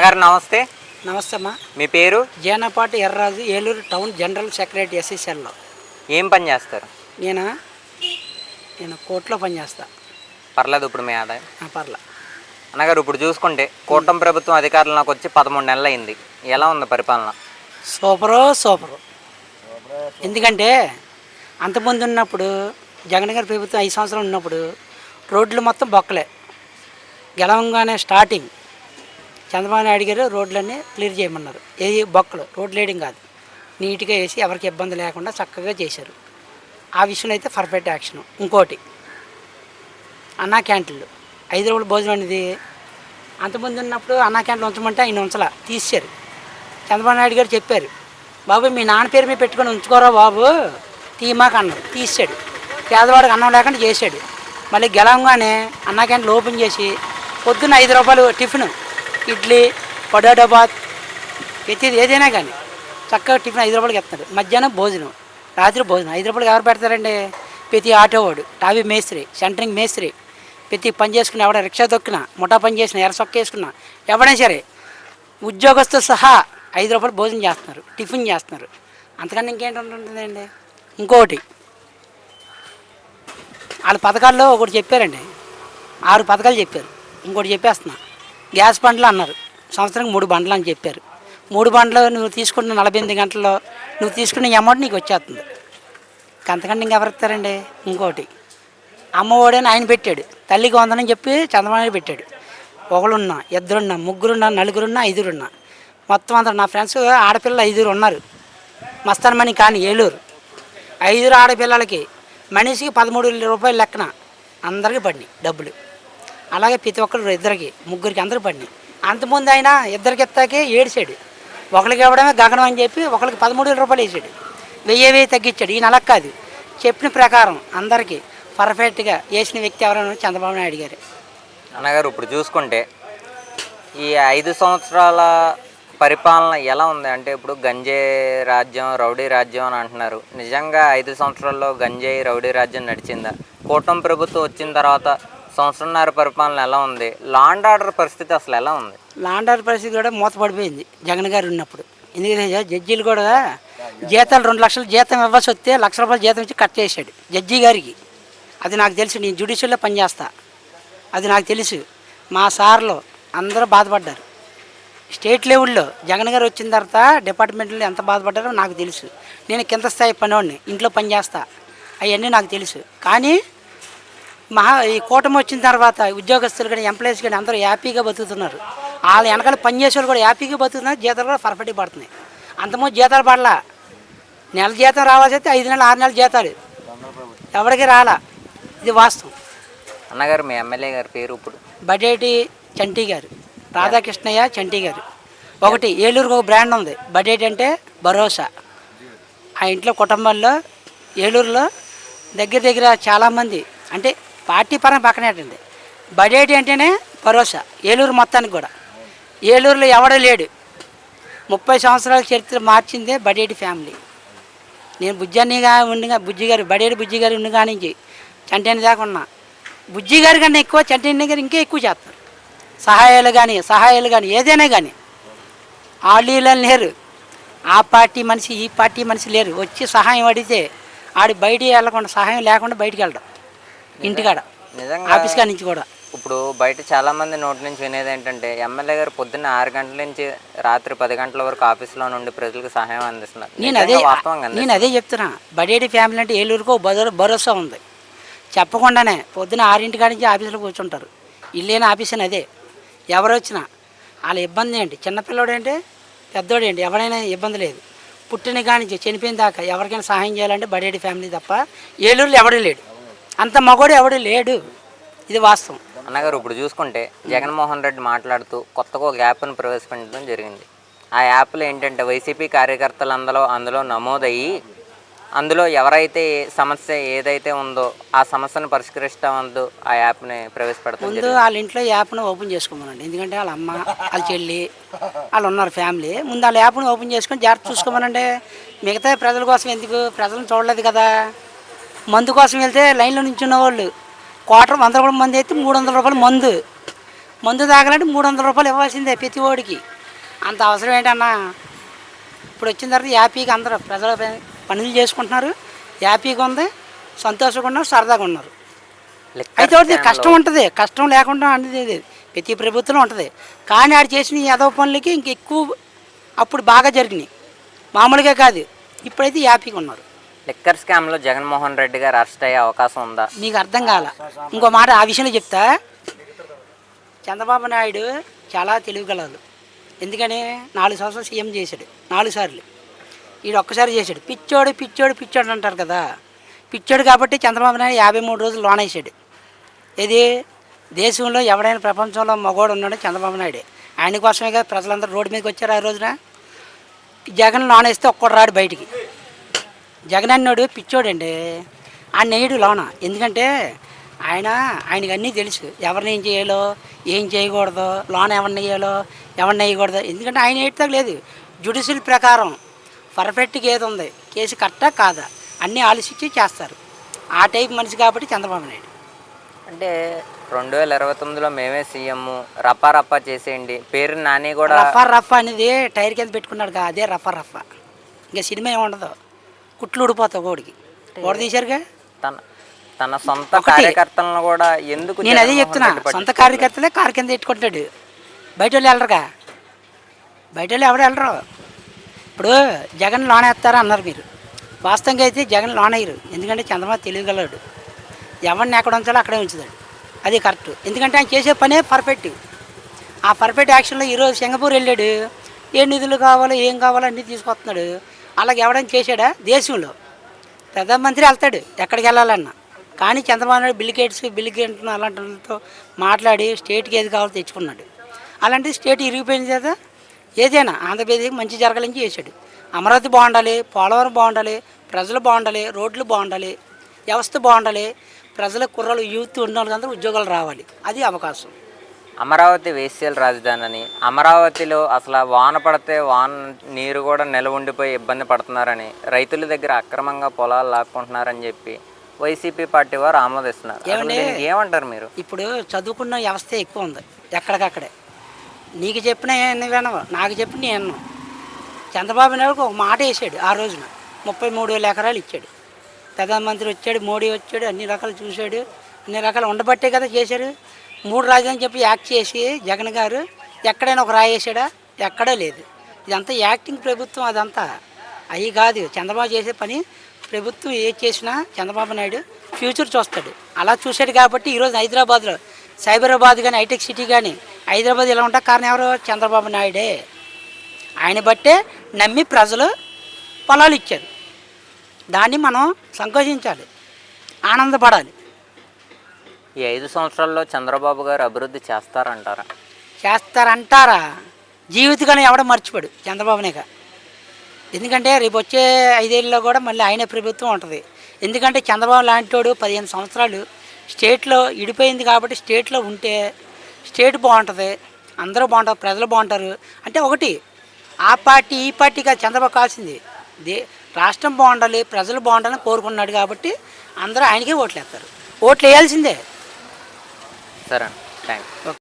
అన్నగారు నమస్తే. నమస్తే అమ్మా. మీ పేరు? Jeenapati Erraju Eluru town general secretary ఎస్ఎస్ఎల్లో ఏం పని చేస్తారు? నేను? నేను కోర్టులో పనిచేస్తా పర్లేదు ఇప్పుడు మీ ఆదాయం. ఆ పర్ల. అన్నగారు ఇప్పుడు చూసుకుంటే కూటమి ప్రభుత్వం అధికారంలోకి వచ్చి పదమూడు నెలలు అయింది ఎలా ఉంది పరిపాలన? Super super. ఎందుకంటే అంతకుముందు ఉన్నప్పుడు జగన్ గారి ప్రభుత్వం ఐదు సంవత్సరాలు ఉన్నప్పుడు రోడ్లు మొత్తం బొక్కలే. గెలవంగానే స్టార్టింగ్. చంద్రబాబు నాయుడు గారు రోడ్లన్నీ క్లియర్ చేయమన్నారు. ఏది బొక్కలు రోడ్లు వేయడం కాదు. నీట్గా వేసి ఎవరికి ఇబ్బంది లేకుండా చక్కగా చేశారు. ఆ విషయంలో అయితే పర్ఫెక్ట్ యాక్షన్ ఇంకోటి అన్నా క్యాంటీన్లు. ఐదు రోజులు భోజనం అనేది అంతమంది ఉన్నప్పుడు అన్నా క్యాంటీన్ ఉంచమంటే ఆయన ఉంచలా తీశారు చంద్రబాబు నాయుడు గారు చెప్పారు బాబు మీ నాన్న పేరు మీద పెట్టుకొని ఉంచుకోరా బాబు. తీమాక అన్నం తీసాడు పేదవాడికి అన్నం లేకుండా చేశాడు. మళ్ళీ గెలవంగానే అన్నా క్యాంటీన్ ఓపెన్ చేసి పొద్దున్న ఐదు రూపాయలు టిఫిన్ ఇడ్లీ పొటాటో బాత్ ప్రతిది ఏదైనా కానీ. చక్కగా టిఫిన్ ఐదు రూపాయలకి ఇస్తారు మధ్యాహ్నం భోజనం రాత్రి భోజనం. ఐదు రూపాయలకి ఎవరు పెడతారండి? ప్రతి ఆటోవాడు టాబీ మేస్త్రి సెంటరింగ్ మేస్త్రి. ప్రతి పని చేసుకున్న ఎవడ రిక్షా తొక్కినా ముఠా పని చేసిన ఎర్ర సొక్క వేసుకున్నా ఎవడైనా సరే ఉద్యోగస్తు సహా ఐదు రూపాయలు భోజనం చేస్తున్నారు టిఫిన్ చేస్తున్నారు. అంతకన్నా ఇంకేంటి ఉంటుందండి? ఇంకోటి వాళ్ళ పథకాల్లో ఒకటి చెప్పారండి. ఆరు పథకాలు చెప్పారు. ఇంకోటి చెప్పేస్తున్నా. గ్యాస్ బండ్లు అన్నారు. సంవత్సరానికి మూడు బండ్లు అని చెప్పారు. మూడు బండ్లు నువ్వు తీసుకున్న నలభై ఎనిమిది గంటల్లో నువ్వు తీసుకున్న అమౌంట్ నీకు వచ్చేస్తుంది. అంతకంటే ఇంకెవరు ఇస్తారండి? ఇంకోటి. అమ్మఒడని ఆయన పెట్టాడు. తల్లికి వందనని చెప్పి చంద్రబాబు పెట్టాడు. ఒకళ్ళున్నా ఇద్దరున్నా ముగ్గురున్నా నలుగురున్నా ఐదురున్నా మొత్తం అందరు నా ఫ్రెండ్స్ ఆడపిల్లలు ఐదుగురు ఉన్నారు. మస్తానమణి కానీ ఏలూరు. ఐదుగురు ఆడపిల్లలకి మనిషికి పదమూడు వేల రూపాయలు లెక్కన అందరికీ పడినాయి డబ్బులు. అలాగే ప్రతి ఒక్కరు ఇద్దరికి ముగ్గురికి అందరు పడినాయి. అంతకుముందు ఆయన ఇద్దరికి ఎత్తాకే ఏడిచాడు. ఒకరికి ఇవ్వడమే గగనం అని చెప్పి ఒకరికి పదమూడు వేల రూపాయలు వేసాడు. వెయ్యి వెయ్యి తగ్గించాడు. ఈయన అలా కాదు. చెప్పిన ప్రకారం అందరికీ పర్ఫెక్ట్గా వేసిన వ్యక్తి ఎవరైనా చంద్రబాబు నాయుడు గారు. అన్నగారు ఇప్పుడు చూసుకుంటే ఈ ఐదు సంవత్సరాల పరిపాలన ఎలా ఉంది? అంటే ఇప్పుడు గంజే రాజ్యం రౌడీ రాజ్యం అని అంటున్నారు. నిజంగా ఐదు సంవత్సరాల్లో గంజాయి రౌడీ రాజ్యం నడిచిందా? కూటమి ప్రభుత్వం వచ్చిన తర్వాత సంవత్సరంన్నర పరిపాలన ఎలా ఉంది? లాండ్ ఆర్డర్ పరిస్థితి అసలు ఎలా ఉంది? లాండ్ ఆర్డర్ పరిస్థితి కూడా మూతపడిపోయింది జగన్ గారు ఉన్నప్పుడు. ఎందుకంటే జడ్జీలు కూడా జీతాలు రెండు లక్షలు జీతం ఇవ్వాల్సి వస్తే లక్ష రూపాయలు జీతం ఇచ్చి కట్ చేశాడు జడ్జి గారికి. అది నాకు తెలుసు నేను జ్యుడిషియల్లో పనిచేస్తా. అది నాకు తెలుసు. మా సార్లు అందరూ బాధపడ్డారు. స్టేట్ లెవెల్లో జగన్ గారు వచ్చిన తర్వాత డిపార్ట్మెంట్లో ఎంత బాధపడ్డారో నాకు తెలుసు. నేను కింద స్థాయి పనివాడిని ఇంట్లో పనిచేస్తా. అవన్నీ నాకు తెలుసు. కానీ మహా ఈ కూటమి వచ్చిన తర్వాత ఉద్యోగస్తులు కానీ ఎంప్లాయీస్ కానీ అందరూ హ్యాపీగా బతుకుతున్నారు. వాళ్ళ వెనకాల పనిచేసే వాళ్ళు కూడా హ్యాపీగా బతుకుతున్నారు. జీతాలు కూడా పర్ఫెక్ట్గా పడుతున్నాయి. అంతకుముందు జీతాలు పడలా. నెల జీతం రావాల్సి అయితే ఐదు నెలలు ఆరు నెలల జీతాలు. ఎవరికి రాలా. ఇది వాస్తవం. అన్నగారు మీ ఎమ్మెల్యే గారి పేరు ఇప్పుడు? బడేటి చంటి గారు. రాధాకృష్ణయ్య చంటి గారు. ఒకటి ఏలూరుకు ఒక బ్రాండ్ ఉంది. బడేటి అంటే భరోసా. ఆ ఇంట్లో కుటుంబాల్లో ఏలూరులో దగ్గర దగ్గర చాలామంది అంటే పార్టీ పరం పక్కనేటండి బడేటి అంటేనే భరోసా ఏలూరు మొత్తానికి కూడా. ఏలూరులో ఎవడో లేడు. ముప్పై సంవత్సరాల చరిత్ర మార్చిందే బడేటి ఫ్యామిలీ. నేను బుజ్జన్నీగా ఉండిగా బుజ్జి గారు బడేటి బుజ్జి గారు ఉండి కానించి చంటేని దాకా ఉన్నా. బుజ్జి గారి కన్నా ఎక్కువ చంటేని గారు ఇంకా ఎక్కువ చేస్తారు. సహాయాలు కానీ సహాయాలు కానీ ఏదైనా కానీ వాళ్ళు లేరు. ఆ పార్టీ మనిషి ఈ పార్టీ మనిషి లేరు. వచ్చి సహాయం అడిగితే ఆడి బయటికి వెళ్ళకుండా సహాయం లేకుండా బయటికి వెళ్ళడం. ఇంటికాడ. ఆఫీస్ కాడ నుంచి కూడా. ఇప్పుడు బయట చాలా మంది నోటి నుంచి వినేది ఏంటంటే ఎమ్మెల్యే గారు పొద్దున్న ఆరు గంటల నుంచి రాత్రి పది గంటల వరకు ఆఫీస్లో నుండి ప్రజలకు సహాయం అందిస్తున్నారు. నేను అదే. నేను అదే చెప్తున్నా. బడేటి ఫ్యామిలీ అంటే ఏలూరుకో భరో భరోసా ఉంది. చెప్పకుండానే పొద్దున ఆరింటి కాడి నుంచి ఆఫీసులో కూర్చుంటారు. ఇల్లేని ఆఫీస్ అని అదే. ఎవరు వచ్చినా వాళ్ళ ఇబ్బంది ఏంటి? చిన్నపిల్లడు ఏంటి? పెద్దోడు ఏంటి? ఎవరైనా ఇబ్బంది లేదు. పుట్టిన కాడి నుంచి చనిపోయిన దాకా ఎవరికైనా సహాయం చేయాలంటే బడేటి ఫ్యామిలీ తప్ప ఏలూరులో ఎవడూ లేడు. అంత మగోడు ఎవడూ లేడు. ఇది వాస్తవం. అన్నగారు ఇప్పుడు చూసుకుంటే జగన్మోహన్ రెడ్డి మాట్లాడుతూ కొత్తగా ఒక యాప్ను ప్రవేశపెట్టడం జరిగింది. ఆ యాప్లో ఏంటంటే వైసీపీ కార్యకర్తలు అందులో అందులో నమోదయ్యి అందులో ఎవరైతే సమస్య ఏదైతే ఉందో ఆ సమస్యను పరిష్కరిస్తామందు ఆ యాప్ని ప్రవేశపెడతాం ముందు వాళ్ళ ఇంట్లో యాప్ను ఓపెన్ చేసుకోమనండి. ఎందుకంటే వాళ్ళ అమ్మ వాళ్ళ చెల్లి వాళ్ళు ఉన్నారు ఫ్యామిలీ. ముందు వాళ్ళ యాప్ను ఓపెన్ చేసుకొని జాగ్రత్త చూసుకోమనండి. మిగతా ప్రజల కోసం ఎందుకు? ప్రజలను చూడలేదు కదా. మందు కోసం వెళ్తే లైన్లో నించున్న వాళ్ళు క్వార్టర్ వంద రూపాయల మంది అయితే మూడు వందల రూపాయల మందు. మందు తాగాలంటే మూడు వందల రూపాయలు ఇవ్వాల్సిందే ప్రతి ఓడికి అంత అవసరం ఏంటన్నా? ఇప్పుడు వచ్చిన తర్వాత హ్యాపీగా అందరూ ప్రజల పనులు చేసుకుంటున్నారు. హ్యాపీగా ఉంది సంతోషంగా ఉన్నారు సరదాగా ఉన్నారు. అయితే ఒకటి కష్టం ఉంటుంది. కష్టం లేకుండా అనేది. ప్రతి ప్రభుత్వం ఉంటుంది. కానీ ఆడు చేసిన ఈ యాదవ పనులకి ఇంకెక్కువ అప్పుడు బాగా జరిగినాయి. మామూలుగా కాదు. ఇప్పుడైతే హ్యాపీగా ఉన్నారు. లిక్కర్ స్కామ్లో జగన్మోహన్ రెడ్డి గారు అరెస్ట్ అయ్యే అవకాశం ఉందా? మీకు అర్థం కాల. ఇంకో మాట ఆ విషయంలో చెప్తా. చంద్రబాబు నాయుడు చాలా తెలివిగలరు ఎందుకని? నాలుగు సంవత్సరాలు సీఎం చేశాడు. నాలుగు సార్లు. ఈడు ఒక్కసారి చేశాడు. పిచ్చోడు పిచ్చోడు పిచ్చోడు అంటారు కదా. పిచ్చోడు కాబట్టి చంద్రబాబు నాయుడు యాభై మూడు రోజులు లోన్ వేసాడు. ఇది దేశంలో ఎవడైనా ప్రపంచంలో మగోడు ఉన్నాడో చంద్రబాబు నాయుడే. ఆయన కోసమే కదా ప్రజలందరూ రోడ్డు మీదకి వచ్చారు ఆ రోజున. జగన్ లోన్ వేస్తే ఒక్కడు రాడు బయటికి. జగన్ అన్నాడు పిచ్చోడండి. ఆ నేడు లోన. ఎందుకంటే ఆయన ఆయనకి అన్నీ తెలుసు. ఎవరిని ఏం చేయాలో ఏం చేయకూడదు లోన్ ఎవరిని వేయాలో ఎవరిని వేయకూడదు. ఎందుకంటే ఆయన ఏడుతా లేదు. జ్యుడిషియల్ ప్రకారం పర్ఫెక్ట్గా ఏది ఉంది. కేసు కరెక్టా కాదా? అన్నీ ఆలోచించి చేస్తారు. ఆ టైప్ మనిషి కాబట్టి చంద్రబాబు నాయుడు. అంటే రెండు వేల ఇరవై తొమ్మిదిలో మేమే సీఎం. రప్పా రప్పా చేసేయండి. పేరు నాని కూడా రఫా రఫా అనేది టైర్ కింద పెట్టుకున్నాడు కదా అదే రఫా రఫా. ఇంకా సినిమా ఏమి ఉండదు కుట్లు ఊడిపోతావు కోడికి ఓడ తీశారుగా? తన తన సొంత. కార్యకర్తలను కూడా ఎందుకు నేను అదే చెప్తున్నా. సొంత? కార్యకర్తలే కారు కింద పెట్టుకుంటాడు బయట వాళ్ళు వెళ్ళరుగా. బయట వాళ్ళు ఎవరు వెళ్ళరు. ఇప్పుడు జగన్ లోన్ వేస్తారా అన్నారు మీరు. వాస్తవంగా అయితే జగన్ లోన్ అయ్యారు ఎందుకంటే చంద్రబాబు తెలియగలడు. ఎవరిని ఎక్కడ ఉంచాలో అక్కడే ఉంచుతాడు. అది కరెక్ట్. ఎందుకంటే ఆయన చేసే పనే పర్ఫెక్ట్. ఆ పర్ఫెక్ట్ యాక్షన్లో ఈరోజు సింగపూర్ వెళ్ళాడు. ఏ నిధులు కావాలో ఏం కావాలో అన్నీ తీసుకొస్తున్నాడు. అలాగే ఎవడైనా చేశాడా? దేశంలో. ప్రధానమంత్రి వెళ్తాడు ఎక్కడికి వెళ్ళాలన్నా. కానీ Chandrababu Naidu Bill Gates Bill Gates అలాంటి వాళ్ళతో మాట్లాడి స్టేట్కి ఏది కావాలో తెచ్చుకున్నాడు. అలాంటి స్టేట్ ఇరిగిపోయిన కదా. ఏదైనా ఆంధ్రప్రదేశ్కి మంచి జరగాలని చేశాడు. అమరావతి బాగుండాలి పోలవరం బాగుండాలి ప్రజలు బాగుండాలి రోడ్లు బాగుండాలి వ్యవస్థ బాగుండాలి ప్రజల కుర్రలు యూత్ ఉన్న వాళ్ళందరూ ఉద్యోగాలు రావాలి. అది అవకాశం. అమరావతి వేశ్యల రాజధాని అని అమరావతిలో అసలు వాన పడితే వాన నీరు కూడా నిలవ ఉండిపోయి ఇబ్బంది పడుతున్నారని రైతుల దగ్గర అక్రమంగా పొలాలు లాక్కుంటున్నారని చెప్పి వైసీపీ పార్టీ వారు ఆమోదిస్తున్నారు. ఏమంటారు మీరు? ఇప్పుడు చదువుకున్న వ్యవస్థ ఎక్కువ ఉంది ఎక్కడికక్కడే. నీకు చెప్పిన వినవు నాకు చెప్పిన నేను. చంద్రబాబు నాయుడు ఒక మాట వేసాడు ఆ రోజున ముప్పై మూడు వేల ఎకరాలు ఇచ్చాడు. ప్రధానమంత్రి వచ్చాడు మోడీ వచ్చాడు అన్ని రకాలు చూశాడు అన్ని రకాలు ఉండబట్టే కదా చేశారు. మూడు రాజధాని చెప్పి యాక్ట్ చేసి జగన్ గారు ఎక్కడైనా ఒక రాయేసాడా? ఎక్కడా లేదు. ఇదంతా యాక్టింగ్ ప్రభుత్వం అదంతా. అవి కాదు. చంద్రబాబు చేసే పని ప్రభుత్వం ఏది చేసినా చంద్రబాబు నాయుడు ఫ్యూచర్ చూస్తాడు. అలా చూశాడు కాబట్టి ఈరోజు హైదరాబాద్లో సైబరాబాద్ కానీ హైటెక్ సిటీ కానీ హైదరాబాద్ ఇలా ఉంటా? కారణం ఎవరు? చంద్రబాబు నాయుడే. ఆయన బట్టే నమ్మి ప్రజలు పొలాలు ఇచ్చారు. దాన్ని మనం సంకోచించాలి. ఆనందపడాలి. ఈ ఐదు సంవత్సరాల్లో చంద్రబాబు గారు అభివృద్ధి చేస్తారంటారా? చేస్తారంటారా? జీవితకాలం ఎవడ మర్చిపోడు చంద్రబాబునేగా ఎందుకంటే రేపు వచ్చే ఐదేళ్ళలో కూడా మళ్ళీ ఆయన ప్రభుత్వం ఉంటుంది. ఎందుకంటే చంద్రబాబు లాంటివాడు పదిహేను సంవత్సరాలు స్టేట్లో ఇడిపోయింది కాబట్టి స్టేట్లో ఉంటే స్టేట్ బాగుంటుంది అందరూ బాగుంటారు ప్రజలు బాగుంటారు. అంటే ఒకటి ఆ పార్టీ ఈ పార్టీగా చంద్రబాబు కావాల్సింది దే రాష్ట్రం బాగుండాలి ప్రజలు బాగుండాలని కోరుకున్నాడు కాబట్టి అందరూ ఆయనకే ఓట్లు వేస్తారు ఓట్లు వేయాల్సిందే సరే థ్యాంక్ ఓకే